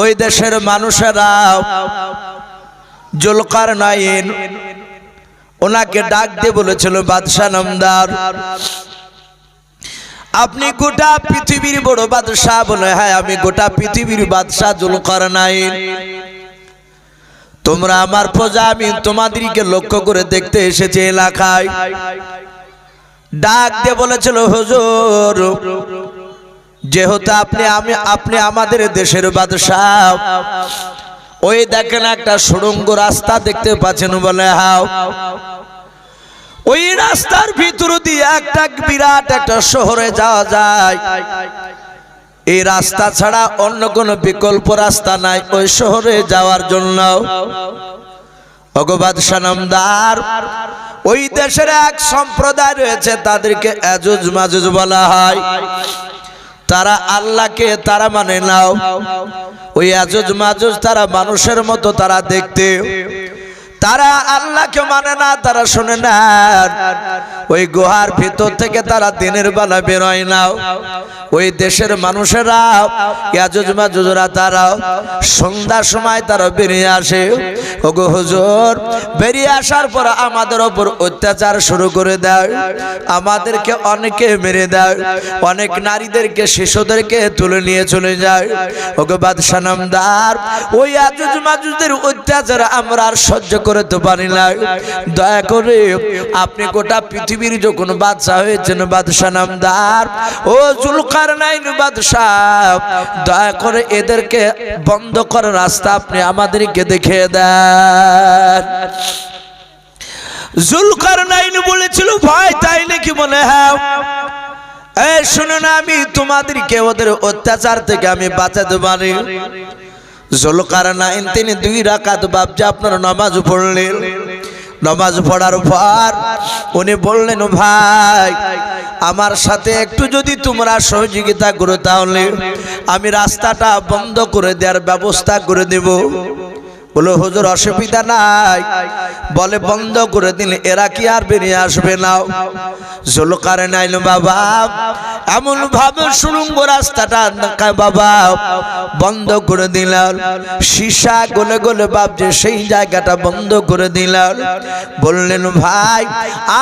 ওই দেশের মানুষেরা জুলকার নাইন, ওনাকে ডাক দিয়ে বলেছিল, বাদশাহ নামদার, আপনি গোটা পৃথিবীর বড় বাদশাহ বলে হ্যাঁ আমি গোটা পৃথিবীর বাদশাহ জুলকার নাইন। তোমরা আমার প্রজা, আমি তোমাদেরকে লক্ষ্য করে দেখতে এসেছি এলাকায়। ডাক দিয়ে বলেছিল, হুজুর যেহেতু আপনি আমি, আপনি আমাদের দেশের বাদশাহ। ওই দেখেন একটা সুড়ঙ্গ রাস্তা দেখতে পাচ্ছেন বলে, হাও। ওই রাস্তার ভিতর দিয়ে একটা বিরাট একটা শহরে যাওয়া যায়। এই রাস্তা ছাড়া অন্য কোনো বিকল্প রাস্তা নাই ওই শহরে যাওয়ার জন্য। ভগবাদ সানামদার ওই দেশের এক সম্প্রদায় রয়েছে, তাদেরকে এজুজ মাজুজ বলা হয়। তারা আল্লাহকে তারা মানে নাও। ওই আজুজ মাজুজ তারা মানুষের মতো তারা দেখতে। তারা আল্লাহকে মানে না, তারা শোনে না। ওই গুহার ভিতর থেকে তারা দিনের বেলা বেরোয় না। ওই দেশের মানুষেরা, ইয়াজুজ তারা সন্ধ্যার সময় তারা বেরিয়ে আসে। ওগো হুজুর, বেরিয়ে আসার পর আমাদের ওপর অত্যাচার শুরু করে দেয়। আমাদেরকে অনেকে মেরে দেয়। অনেক নারীদেরকে, শিশুদেরকে তুলে নিয়ে চলে যায়। ওগো বাদশাহ নামদার, ওই আজুজ মাজুজদের অত্যাচার আমরা আর সহ্য করতে পারি না। দয়া করে আপনি গোটা পৃথিবীর যখন বাদশাহ হয়েছেন, বাদশাহ নামদার, ও জুলকার নাইন বাদশাহ, দয়া করে এদেরকে বন্ধ করার রাস্তা আপনি আমাদেরকে দেখিয়ে দেন। জুলকার নাইন বলেছিল ভাই তাই নাকি মনে হয়? এই শুনো না, আমি তোমাদেরকে, ওদের অত্যাচার থেকে আমি বাঁচাতে পারি। জুলকার নাইন তিনি দুই রাকাত বাবজা আপনার নামাজ পড়লেন। নামাজ পড়ার পর উনি বললেন, ভাই, আমার সাথে একটু যদি তোমরা সহযোগিতা করো তাহলে আমি রাস্তাটা বন্ধ করে দেওয়ার ব্যবস্থা করে দেব। বলো, হুজুর, অসুবিধা নাই। বলে, বন্ধ করে দিলে এরা কি আর বেরিয়ে আসবে না জলকারে নাইল বাবা এমন ভাবে সুরঙ্গ রাস্তাটা বাবা, বন্ধ করে দিলাম। সীসা গলে গলে ভাবছে সেই জায়গাটা বন্ধ করে দিলাম। বললেন, ভাই,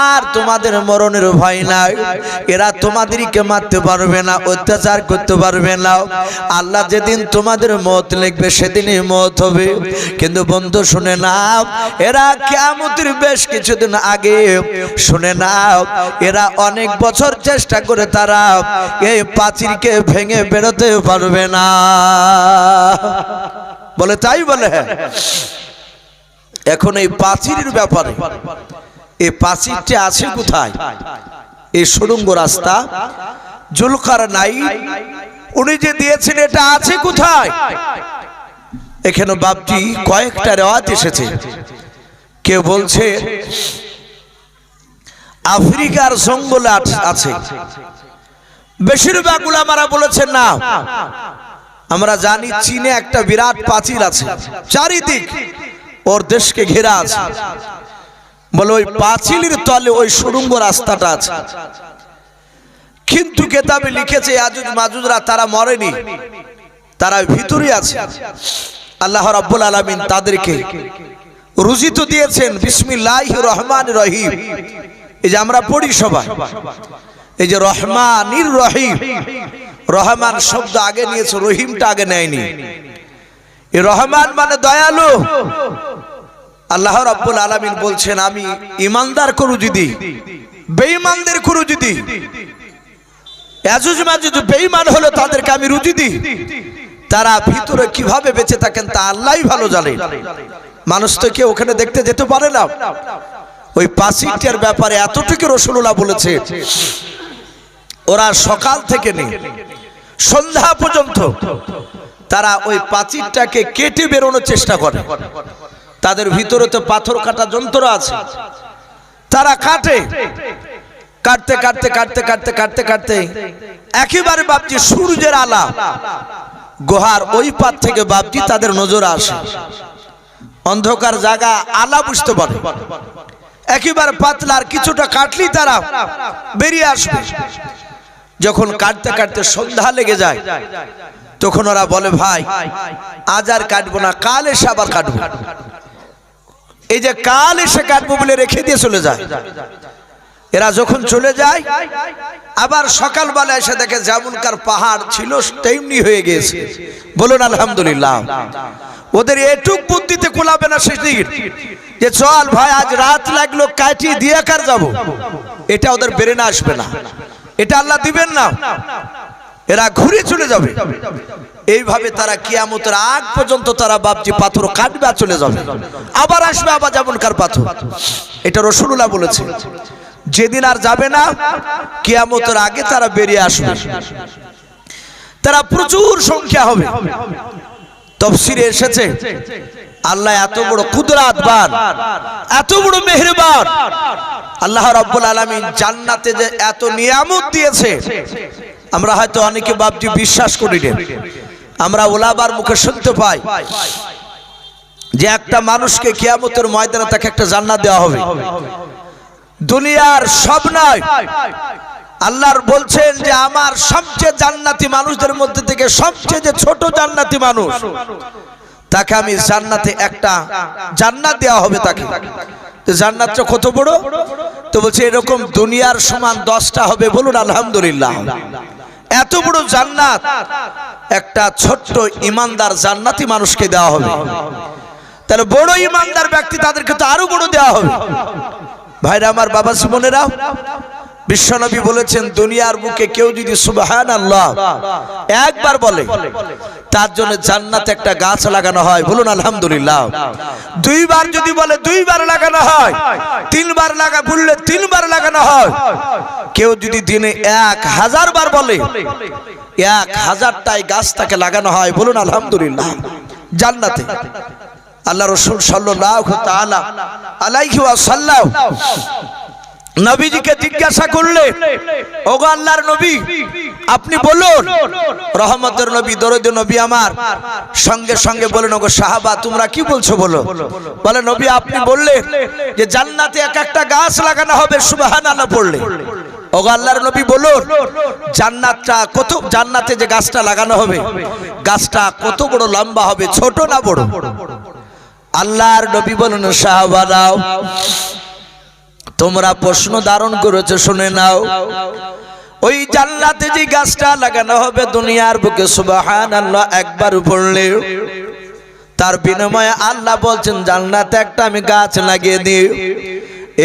আর তোমাদের মরণের ভয় নাই। এরা তোমাদেরকে মারতে পারবে না, অত্যাচার করতে পারবে না। আল্লাহ যেদিন তোমাদের মত লিখবে, সেদিনই মত হবে। কিন্তু বন্ধু, শুনে নাও, এরা কেমতির বেশ কিছুদিন আগে, শুনে নাও, এরা অনেক বছর চেষ্টা করে তারা এই প্রাচীরকে ভেঙে বেরোতে পারবে না। বলে তাই বলে? এখন এই প্রাচীরের ব্যাপারে, এই প্রাচীরটি আছে কোথায়? এই সুড়ঙ্গ রাস্তা জুলকার নাই উনি যে দিয়েছেন, এটা আছে কোথায়? এখানে বাপটি কয়েকটা রেওয়াজ এসেছে। কেউ বলছে, আফ্রিকার জঙ্গলে আছে। বেশিরভাগ উলামারা বলেছেন, না, আমরা জানি চীনে একটা বিরাট পাঁচিল আছে। চারিদিক ওর দেশকে ঘেরা আছে। বলে ওই পাঁচিলের তলে ওই সুড়ঙ্গ রাস্তাটা আছে। কিন্তু কেতাবে লিখেছে আজুজ মাজুজরা তারা মরেনি। তারা ভিতরে আছে। আল্লাহ রাব্বুল আলামিন তাদেরকে রুজি তো দিয়েছেন বিসমিল্লাহ রহমান রহিম। এই যে আমরা পড়ি সবাই, এই যে রহমানির রহিম। রহমান শব্দ আগে নিয়েছে, রহিমটা আগে নেয়নি। এই রহমান মানে দয়ালু। আল্লাহ রাব্বুল আলামিন বলছেন, আমি ইমানদার করু যদি বেঈমানদের করু যদি এজুজ মাজুজ বেঈমান হলো তাদেরকে আমি রুজি দিই। তারা ভিতরে কীভাবে বেঁচে থাকেন তা আল্লাহই ভালো জানে। মানুষ তো কেউ ওখানে দেখতে যেতে পারে না। ওই পাঁচিটার ব্যাপারে এতটুকু রসুল্লাহ বলেছে, ওরা সকাল থেকে নেই, সন্ধ্যা পর্যন্ত তারা ওই পাঁচিরটাকে কেটে বেরোনোর চেষ্টা করে। তাদের ভিতরে তো পাথর কাটা যন্ত্র আছে। তারা কাটে। কাটতে কাটতে কাটতে কাটতে কাটতে কাটতে, একেবারে ভাবছি সূর্যের আলা। গুহার ওই পার থেকে বাপজি তাদের নজর আসে। অন্ধকার জায়গা আলা বুঝতে পারে। একেবারে পাতলা আর কিছুটা কাটলি তারা বেরিয়ে আসবে। যখন কাটতে কাটতে সন্ধ্যা লেগে যায়, তখন ওরা বলে, ভাই, আজ আর কাটবো না, কাল এসে আবার কাটবো। এই যে কাল এসে কাটবো বলে রেখে দিয়ে চলে যায়। এরা যখন চলে যায়, আবার সকালবেলা এসে দেখে যেমনকার পাহাড় ছিল তেমনি হয়ে গিয়েছে। বলুন, আলহামদুলিল্লাহ। ওদের এটুক বুদ্ধিতে কোলাবে না সেদিন যে চল ভাই, আজ রাত লাগল কাটিয়ে দিয়ে কার যাব? এটা ওদের বেরেনা আসবে না। এটা আল্লাহ দিবেন না। এরা ঘুরে চলে যাবে। এইভাবে তারা কিয়ামতের আগ পর্যন্ত তারা বাপজি পাথর কাটবে চলে যাবে। আবার আসবে আবার যেমনকার পাথর। এটা রসুল্লাহ বলেছে। যেদিন আর যাবে না, কিয়ামতের আগে তারা বেরিয়ে আসবে। তারা প্রচুর সংখ্যা হবে। তফসিরে এসেছে, আল্লাহ এত বড় কুদরাতবান এত বড় মেহেরবান। আল্লাহ রাব্বুল আলামিন জান্নাতে যে এত নিয়ামত দিয়েছে, আমরা হয়তো অনেকে বাপজি বিশ্বাস করি না। আমরা ওলাবার মুখে শুনতে পাই যে একটা মানুষকে কিয়ামতের ময়দানে তাকে একটা জান্নাত দেওয়া হবে। দুনিয়ার সব নয় আল্লাহর বলছেন যে আমার সবচেয়ে জান্নাতি মানুষদের মধ্যে থেকে সবচেয়ে যে ছোট জান্নাতি মানুষ, তাকে আমি জান্নাতে একটা জান্নাত দেওয়া হবে তাকে। জান্নাতটা কত বড়? তো বলছে এরকম দুনিয়ার সমান দশটা হবে বলুন, আলহামদুলিল্লাহ। এত বড় জান্নাত, একটা ছোট্ট ইমানদার জান্নাতি মানুষকে দেওয়া হবে। তাহলে বড় ইমানদার ব্যক্তি তাদেরকে তো আরও বড় দেওয়া হবে। ভাইরা, আমার বাবা সুমনেরা বিশ্বনবী বলেছেন, দুনিয়ার বুকে কেউ যদি সুবাহান আল্লাহ একবার বলে, তার জন্য জান্নাতে একটা গাছ লাগানো হয়। বলুন, আলহামদুলিল্লাহ। দুইবার যদি বলে, দুইবার লাগানো হয়, তিনবার লাগা, বললে তিনবার লাগানো হয়। কেউ যদি দিনে এক হাজার বার বলে, এক হাজারটাই গাছ তাকে লাগানো হয়। বলুন, আলহামদুলিল্লাহ। জান্নাতে। আল্লাহ রসুল সাল্লাহ তাআলা আলাইহি ওয়াসাল্লাম নবীজিকে জিজ্ঞাসা করলে, ওগো আল্লাহর নবী, আপনি বলুন, রহমতের নবী, দরদ নবী আমার। সঙ্গে সঙ্গে বলেন ওগো সাহাবা, তোমরা কি বলছো বলো? বলে, নবী, আপনি বললেন যে জান্নাতে এক একটা গাছ লাগানো হবে, সুবহানাল্লাহ পড়লে। ওগো আল্লাহর নবী বলুন, জান্নাতটা কত, জান্নাতে যে গাছটা লাগানো হবে, গাছটা কত বড় লম্বা হবে, ছোট না বড়? আল্লাহর নবী বলুন সাহাবারাও তোমরা প্রশ্ন ধারণ করেছ, শুনে নাও। ওই জান্নাতে যে গাছটা লাগানো হবে দুনিয়ার বুকে সুবাহান আল্লাহ একবার পড়লে তার বিনিময়ে আল্লাহ বলছেন, জান্নাতে একটা আমি গাছ লাগিয়ে দিই।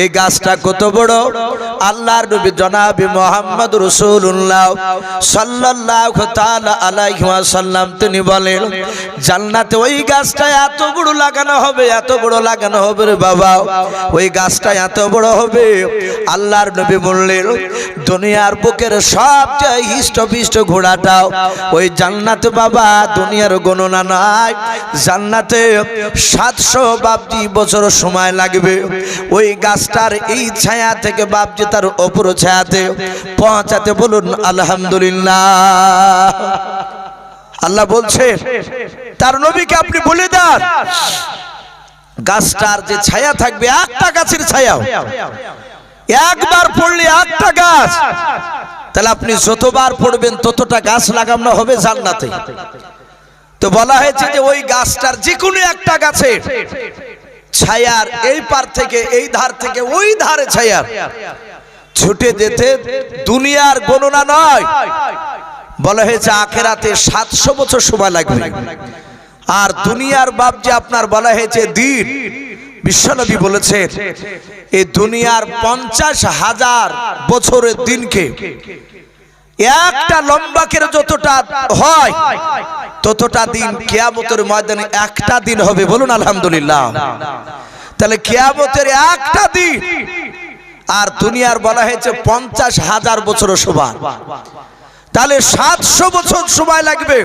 এই গাছটা কত বড়? আল্লাহর নবী জনাবি মোহাম্মদ রসুল্লাহ সাল্লাল্লাহু তাআলা আলাইহি ওয়াসাল্লাম, তিনি বলেন জান্নাতে ওই গাছটা এত বড় লাগানো হবে, এত বড় লাগানো হবে রে বাবা। ওই গাছটা এত বড় হবে। আল্লাহর নবী বললেন, দুনিয়ার বুকের সবচেয়ে হিষ্টপিষ্ট ঘোড়াটাও ওই জান্নাতে বাবা, দুনিয়ার গণনা নাই। জান্নাতে সাতশো বাপজি বছর সময় লাগবে। ওই গাছটার এই ছায়া থেকে বাপজি তার অপর ছায়াতে পৌঁছাতে বলুন, আলহামদুলিল্লাহ। আল্লাহ বলছে, তার নবীকে আপনি বলে দেন, গাছটার যে ছায়া থাকবে, একটা গাছের ছায়া একবার পড়লে একটা গাছ। তাহলে আপনি যতবার পড়বেন, ততটা গাছ লাগানো হবে জান্নাতে। তো বলা হয়েছে যে ওই গাছটার যে কোনো একটা গাছের ছায়ার এই পার থেকে, এই ধার থেকে, ওই ধারে ছায়ার। ছুটে যেতে দুনিয়ার গণনা নয়। বলা হয়েছে আখেরাতে সাতশো বছর সময় লাগবে। আর দুনিয়ার বাপ যে আপনার বলা হয়েছে দিন বিশ্বনবী বলেছেন এই দুনিয়ার পঞ্চাশ হাজার বছরের দিনকে একটা লম্বাকের যতটা হয়, ততটা দিন কেয়ামতের ময়দানে একটা দিন হবে। বলুন, আলহামদুলিল্লাহ। তাহলে কেয়ামতের একটা দিন, আর দুনিয়ার বলা হয়েছে পঞ্চাশ হাজার বছর সবার তাহলে সাতশো বছর সময় লাগবে।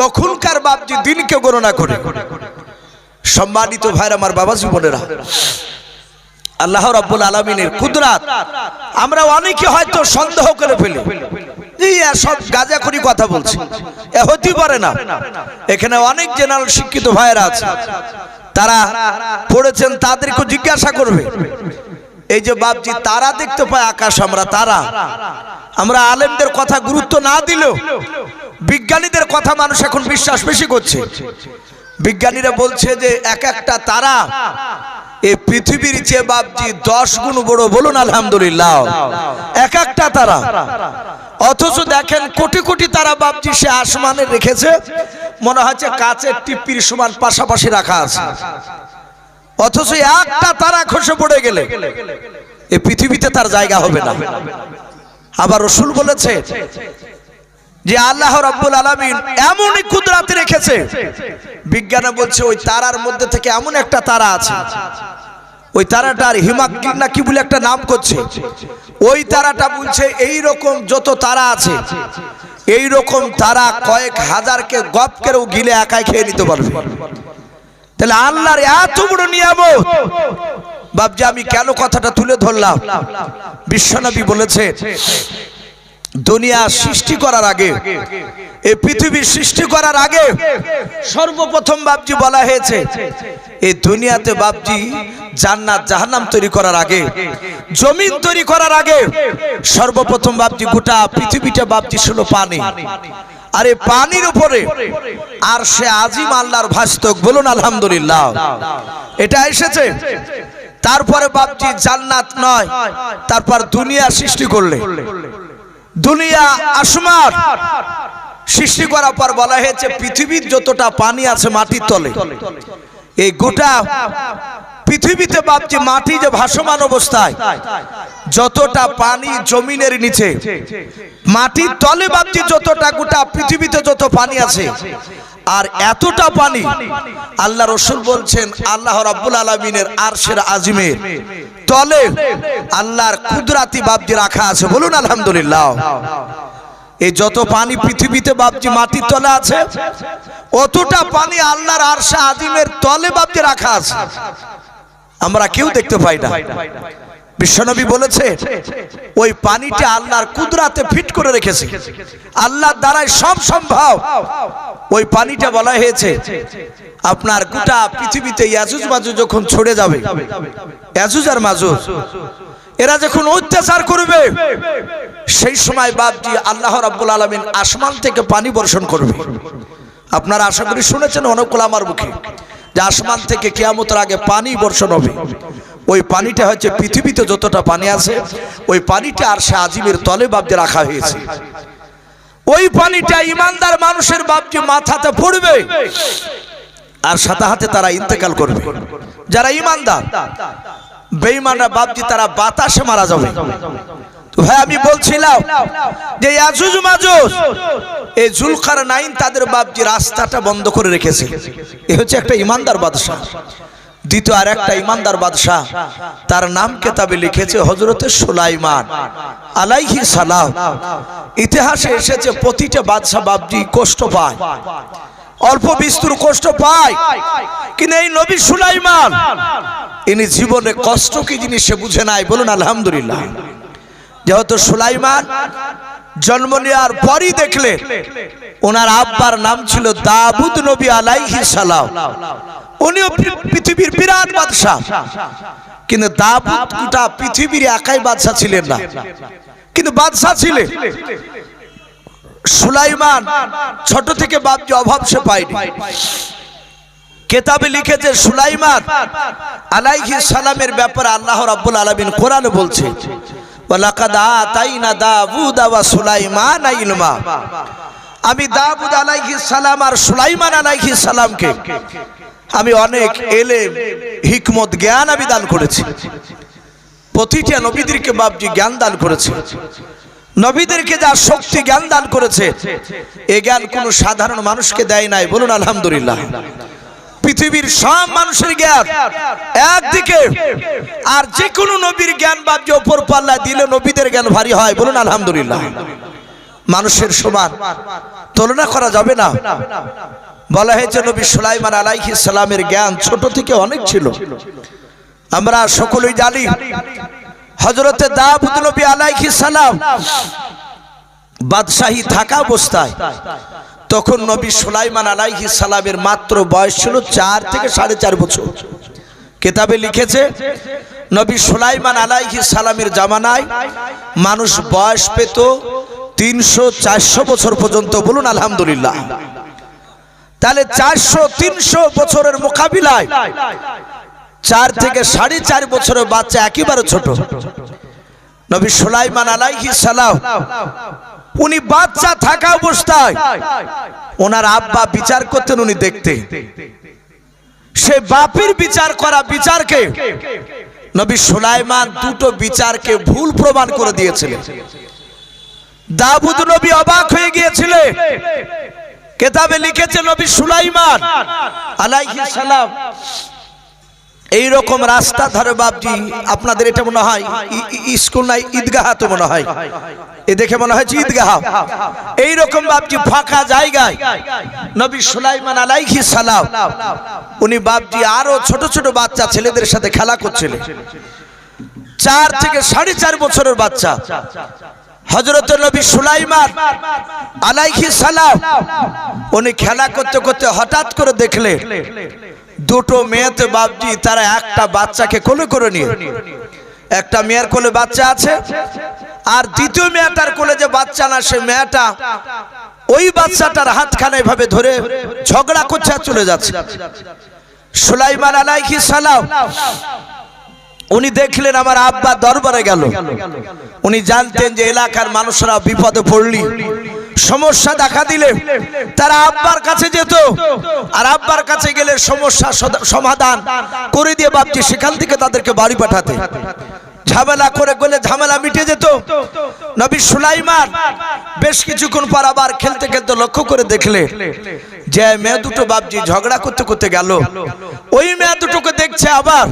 তখনকার বাপজি দিনকে গণনা করে। সম্মানিত ভাইরা আমার বাবা জীবনেরা আল্লাহ রাব্বুল আলমিনের কুদরাত আমরা অনেকে হয়তো সন্দেহ করে ফেলি। সব গাজাখড়ি কথা বলছি। এ হতে পারে না। এখানে অনেক জেনারেল শিক্ষিত ভাইয়েরা আছে। তারা পড়েছেন তাদেরকে জিজ্ঞাসা করবে। এই যে বাপজি, তারা দেখতে পায় আকাশ, আমরা তারা। আমরা আলেমদের কথা গুরুত্ব না দিলেও বিজ্ঞানীদের কথা মানুষ এখন বিশ্বাস বেশি করছে। বিজ্ঞানীরা বলছে যে এক একটা তারা এই পৃথিবীর চেয়ে বাপজি দশ গুণ বড় বলুন আলহামদুলিল্লাহ। এক একটা তারা। অথচ দেখেন কোটি কোটি তারা বাপজি সে আসমানে রেখেছে, মনে হচ্ছে কাচের টিপ্পির সমান পাশাপাশি রাখা আছে। অথচ একটা তারা খসে পড়ে গেলে এ পৃথিবীতে তার জায়গা হবে না। আবার রসুল বলেছে যে আল্লাহ রাব্বুল আলামিন এমনই কুদরাতে রেখেছে। বিজ্ঞানে বলছে ওই তারার মধ্যে থেকে এমন একটা তারা আছে, ওই তারাটার হিমাগ্রিক না কি বলে একটা নাম করছে? ওই তারাটা বলছে এই রকম যত তারা আছে, এই রকম তারা কয়েক হাজারকে গপ করেও গিলে একাই খেয়ে নিতে পারবে। তাহলে আল্লাহর এত বড় নিয়ামত। বাবজি আমি কেন কথাটা তুলে ধরলাম? বিশ্বনবী বলেছে দুনিয়া সৃষ্টি করার আগে, এই পৃথিবী সৃষ্টি করার আগে সর্বপ্রথম বাবজি বলা হয়েছে, এই দুনিয়াতে বাবজি জান্নাত, জাহান্নাম তৈরি করার আগে, জমিন তৈরি করার আগে সর্বপ্রথম বাবজি গোটা পৃথিবীটা বাবজি ছিল পানি। আর পানির উপরে। আর সে আজিম আল্লাহর ভাস্তক, বলুন আলহামদুলিল্লাহ। এটা এসেছে। তারপরে বাবজি জান্নাত নয়, তারপর দুনিয়া সৃষ্টি করলে। দুনিয়া আসমান সৃষ্টি করার পর বলা হয়েছে, পৃথিবীর যতটা পানি আছে মাটির তলে, এই গোটা পৃথিবীতে বাপজি মাটি যে ভাসমান অবস্থায়, যতটা পানি জমিনের নিচে, মাটির তলে বাপজি যতটা গোটা পৃথিবীতে যত পানি আছে। আর এতটা পানি আল্লাহ রসুল বলছেন, আল্লাহ রাব্বুল আলমিনের আরশের আজিমের তলে আল্লাহর কুদরাতি বাপজি রাখা আছে। বলুন, আলহামদুলিল্লাহ। এই যত পানি পৃথিবীতে বাপজি মাটির তলে আছে, অতটা পানি আল্লাহর আরশা আজিমের তলে বাপজি রাখা আছে। আমরা কেউ দেখতে পাই না। বিশ্বনবী বলেছে ওই পানিটা আল্লাহর কুদরাতে ফিট করে রেখেছে। আল্লাহর দ্বারাই সব সম্ভব। ওই পানিটা বলা হয়েছে আপনার গোটা পৃথিবীতে ইয়াজুজ মাজুজ যখন ছড়ে যাবে ইয়াজুজ আর মাজুজ এরা যখন অত্যাচার করবে সেই সময় বাপজি আল্লাহ রাব্বুল আলামিন আসমান থেকে পানি বর্ষণ করবে। আপনারা আশা করি শুনেছেন অনেকগুলো আমার মুখে। যে আসমান থেকে কেয়ামতের আগে পানি বর্ষণ হবে। ওই পানিটা হচ্ছে পৃথিবীতে যতটা পানি আছে, ওই পানিটা আর সে আজিমের তলে বাপজে রাখা হয়েছে। ওই পানিটা ইমানদার মানুষের বাপজি মাথাতে পড়বে আর সাথে হাতে তারা ইন্তেকাল করবে। যারা ইমানদার, বেঈমানরা বাপজি তারা বাতাসে মারা যাবে। তো ভাই, আমি বলছিলাম যে ইয়াজুজ মাজুজ, এই নাইন তাদের বাপজি রাস্তাটা বন্ধ করে রেখেছে। এ হচ্ছে একটা দ্বিতীয় আর একটা তার নাম লিখেছে আলাইহি সালাম। ইতিহাসে এসেছে প্রতিটা বাদশাহ বাপজি কষ্ট পায়, অল্প বিস্তর কষ্ট পায়, কিন্তু এই নবী সুলাইমান, ইনি জীবনে কষ্ট কি জিনিস সে বুঝে নাই, বলুন আলহামদুলিল্লাহ। যেহেতু সুলাইমান জন্ম নেওয়ার পরই দেখলে, ওনার আব্বার নাম ছিল দাবুদ নবী আলাইহি সালাম। উনিও পৃথিবীর বিরাট বাদশাহ। কিন্তু দাবুদ গোটা পৃথিবীর একাই বাদশাহ ছিলেন না। কিন্তু বাদশাহ ছিলেন। সুলাইমান ছোট থেকে বাপজি অভাব সে পায়নি। কেতাবে লিখেছে সুলাইমান আলাইহি সালামের ব্যাপারে আল্লাহ রাব্বুল আলামিন কোরআনে বলছে আমি দাউদ আলাইহিস সালাম আর সুলাইমান আলাইহিস সালামকে আমি অনেক এলেম, হিকমত, জ্ঞান আমি দান করেছি। প্রতিটা নবীদেরকে বাপজি জ্ঞান দান করেছে। নবীদেরকে যা শক্তি জ্ঞান দান করেছে, এ জ্ঞান কোন সাধারণ মানুষকে দেয় নাই। বলুন, আলহামদুলিল্লাহ। পৃথিবীর সব মানুষের জ্ঞান একদিকে, আর যে কোনো নবীর জ্ঞান বাদ যে ওপর পাল্লা দিলে নবীদের জ্ঞান ভারী হয়। বলুন, আলহামদুলিল্লাহ। মানুষের সমান তুলনা করা যাবে না। বলা হয়েছে নবী সুলাইমান আলাইহিস সালামের জ্ঞান ছোট থেকে অনেক ছিল। আমরা সকলেই জানি হজরতে দাউদ নবী আলাইহিস সালাম বাদশাহী থাকা অবস্থায় তখন নবী সুলাইমান আলাইহি সালামের মাত্র বয়স ছিল চার থেকে সাড়ে চার বছর। কেতাবে লিখেছে, নবী সুলাইমান আলাইহি সালামের জামানায় মানুষ বয়স পেত তিনশো চারশো বছর পর্যন্ত। বলুন, আলহামদুলিল্লাহ। তাহলে চারশো তিনশো বছরের মোকাবিলায় চার থেকে সাড়ে চার বছরের বাচ্চা একেবারে ছোট। নবী সুলাইমান আলাইহি সালাম উনি বাচ্চা থাকা অবস্থায় ওনার আব্বা বিচার করতেন উনি দেখতে। সে বাপের বিচার করা বিচারকে নবী সুলাইমান দুটো বিচারকে ভুল প্রমাণ করে দিয়েছিলেন। দাবুদ নবী অবাক হয়ে গিয়েছিলেন। কেতাবে লিখেছে নবী সুলাইমান আলাইহিস সালাম এই রকম রাস্তা ধরে বাপজি, আপনাদের এটা মনে হয় স্কুল নাই ঈদগাহ তো মনে হয়। এ দেখে মনে হয় ঈদগাহ। এই রকম বাপজি ফাঁকা জায়গায় নবী সুলাইমান আলাইহিস সালাম, উনি বাপজি আরও ছোট ছোট বাচ্চা ছেলেদের সাথে খেলা করছিলেন। চার থেকে সাড়ে চার বছরের বাচ্চা। হজরত নবী সুলাইমান আলাইহি সালাম, উনি খেলা করতে করতে হঠাৎ করে দেখলেন দুটো মেয়েতে বাপজি, তারা একটা বাচ্চাকে কোলে করে নিয়ে। একটা মেয়ের কোলে বাচ্চা আছে, আর দ্বিতীয় মেয়েটার কোলে যে বাচ্চা না, সে মেয়েটা ওই বাচ্চাটার হাতখানা এভাবে ধরে ঝগড়া করছে চলে যাচ্ছে। সুলাইমান আলাইহি সালাম, উনি দেখলেন আমার আব্বা দরবারে গেল। উনি জানতেন যে এলাকার মানুষরা বিপদে পড়লি। সমস্যা দেখা দিলে তারা আব্বার কাছে যেত। আর আব্বার কাছে গেলে সমস্যা সমাধান করে দিয়ে বাপজি সেখান থেকে তাদেরকে বাড়ি পাঠাতে। ঝামেলা করে গেলে ঝামেলা মিটে যেত। নবী সুলাইমান বেশ কিছুক্ষণ পর আবার খেলতে খেলতে লক্ষ্য করে দেখলে যে মেয়ে দুটো বাপজি ঝগড়া করতে করতে গেল। ওই মেয়ে দুটোকে দেখছে আবার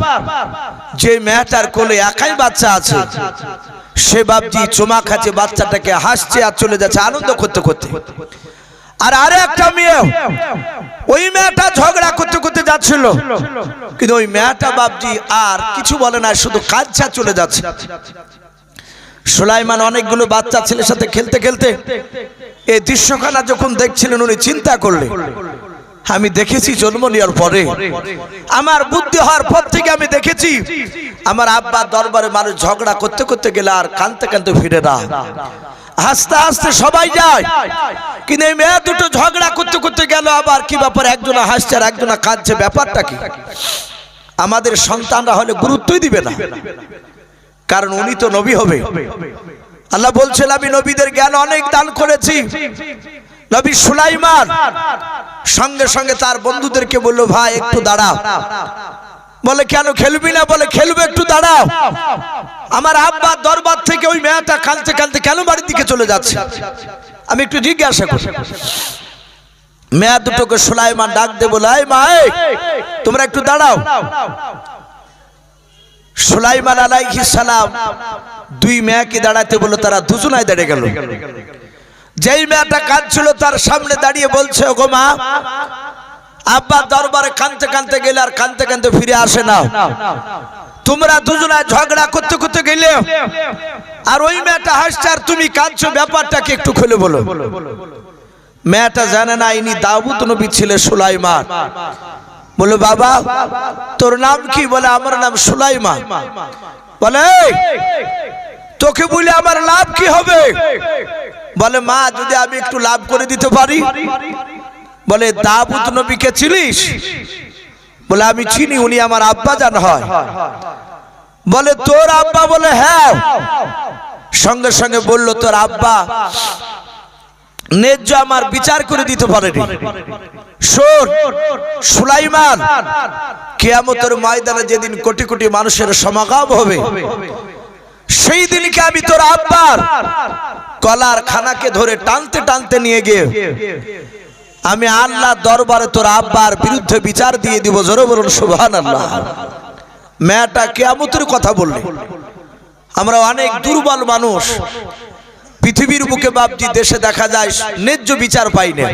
যে মেয়েটার কোলে একাই বাচ্চা আছে। সে বাপজি চুমা খাচ্ছে, বাচ্চাটাকে হাসছে আর চলে যাচ্ছে আনন্দ করতে করতে। আর আরে একটা মেয়ে ওই মেয়েটা ঝগড়া করতে করতে যাচ্ছিল। কিন্তু ওই মেয়েটা বাপজি আর কিছু বলে না, শুধু কাজছা চলে যাচ্ছে। সুলাইমান অনেকগুলো বাচ্চা ছেলের সাথে খেলতে খেলতে, এই দৃশ্যখানা যখন দেখছিলেন, উনি চিন্তা করলেন আমি দেখেছি জন্ম নেওয়ার পরে। আমার বুদ্ধি হওয়ার পর থেকে আমি দেখেছি, আমার আব্বা দরবারে মানুষ ঝগড়া করতে করতে গেলে আর কানতে কানতে ফিরে না। হাসতে হাসতে সবাই যায়, কিন্তু এই মেয়ে দুটো ঝগড়া করতে করতে গেল, আবার কি ব্যাপার একজনা হাসছে আর একজনা কাঁদছে, ব্যাপারটা কি? আমাদের সন্তানরা হলে গুরুত্বই দিবে না। কারণ উনি তো নবী হবে। আল্লাহ বলছেন, আমি নবীদের জ্ঞান অনেক দান করেছি। নবী সুলাইমান সঙ্গে সঙ্গে তার বন্ধুদেরকে বলল, ভাই, একটু দাঁড়াও। বলে, কেন খেলবি না? বলে, খেলবে, একটু দাঁড়াও। আমার আব্বা দরবার থেকে ওই মেয়েটা কানতে কানতে কেন বাড়ির দিকে চলে যাচ্ছে? আমি একটু জিজ্ঞাসা করি। মেয়া দুটোকে সুলাইমান ডাক দে বলে "এই মা তোমরা একটু দাঁড়াও। সুলাইমান আলাইহি সালাম দুই মেয়েকে দাঁড়াতে বলল, তারা দুজনায় দাঁড়িয়ে গেল। যেই মেয়েটা কাঁদছিল তার সামনে দাঁড়িয়ে বলছে গো মা, আব্বা দরবারে কানতে কানতে গেলে আর কানতে কানতে ফিরে আসে না। তোমরা দুজনায় ঝগড়া করতে করতে গেলে আর ওই মেয়েটা হাসছে, আর তুমি কাঁদছো, ব্যাপারটাকে একটু খুলে বলো। মেয়েটা জানে না, ইনি দাউদ নবী ছিল সুলাইমান। বলে, বাবা, তোর নাম কি? বলে, আমার নাম সুলাইমান। বলে তোকে বলে আমার লাভ কি হবে? বলে, মা, যদি আমি একটু লাভ করে দিতে পারি? বলে, দাবুদ নবীকে চিনিস? বলে, আমি চিনি, উনি আমার আব্বা জান হয়। বলে, তোর আব্বা? বলে হ্যাঁ। সঙ্গে সঙ্গে বলল, তোর আব্বা ন্যায্য আমার বিচার করে দিতে পারেনি। শোন, সুলাইমান, কেয়ামতের ময়দানে যেদিন কোটি কোটি মানুষের সমাগম হবে, সেই দিনকে আমি তোর আব্বার কলার খানাকে ধরে টানতে টানতে নিয়ে গিয়ে, আমি আল্লাহ দরবারে তোর আব্বার বিরুদ্ধে বিচার দিয়ে দিব, জোরে বলুন সুবহান আল্লাহ মেয়েটা কেয়ামতের কথা বললে। আমরা অনেক দুর্বল মানুষ। পৃথিবীর বুকে বাপজি, দেশে দেখা যায়, ন্যায্য বিচার পাই না।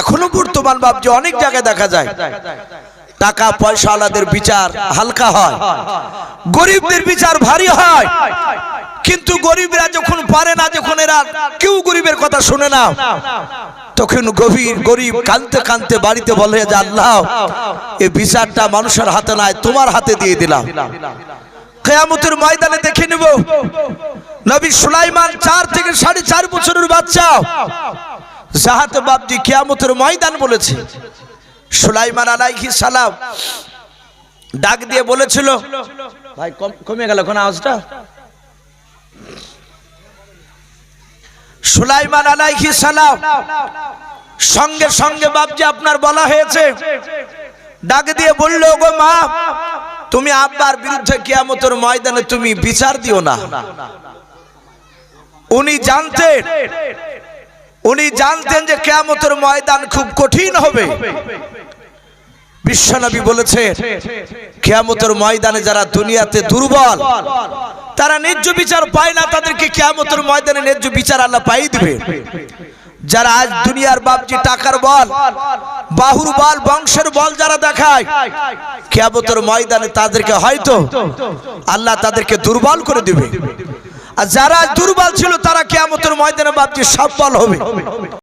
এখনও বর্তমান বাপজি অনেক জায়গায় দেখা যায়, টাকা, পয়সা, আলাদের বিচার হালকা হয়। গরিবদের বিচার ভারী হয়। কিন্তু গরিবরা যখন পারে না যখন এরা কেউ গরিবের কথা শুনে না। তখন গভীর গরিব কানতে কানতে বাড়িতে বলে যে, আল্লাহ, এই বিচারটা মানুষের হাতে নাই, তোমার হাতে দিয়ে দিলাম। কেয়ামতের ময়দানে দেখে নেব, নবী সুলাইমান চার থেকে সাড়ে চার বছরের বাচ্চা। জাহাতে বাবজি কিয়ামতের ময়দান বলেছে। সুলাইমান আলাইহি সালাম ডাক দিয়ে বলেছিল, ভাই, কমে গেল কোন আওয়াজটা? সুলাইমান আলাইহি সালাম। সঙ্গে সঙ্গে বাবজি আপনার বলা হয়েছে। ডাক দিয়ে বলল গো মা, তুমি আব্বার বিরুদ্ধে কিয়ামতের ময়দানে তুমি বিচার দিও না। উনি জানতেন উনি জানতেন যে কেয়ামতের ময়দান খুব কঠিন হবে। বিশ্বনবী বলেছে কেয়ামতের ময়দানে যারা দুনিয়াতে দুর্বল তারা ন্যায্য বিচার পায় না, তাদেরকে কেয়ামতের ময়দানে ন্যায্য বিচার আল্লাহ পাই দিবে। যারা আজ দুনিয়ার বাপজি টাকার বল, বাহুর বল, বংশের বল যারা দেখায়, কেয়ামতের ময়দানে তাদেরকে হয়তো আল্লাহ তাদেরকে দুর্বল করে দিবে। আর যারা দুর্বল ছিল, তারা কেয়ামতের ময়দানে বাপজি সফল হবে।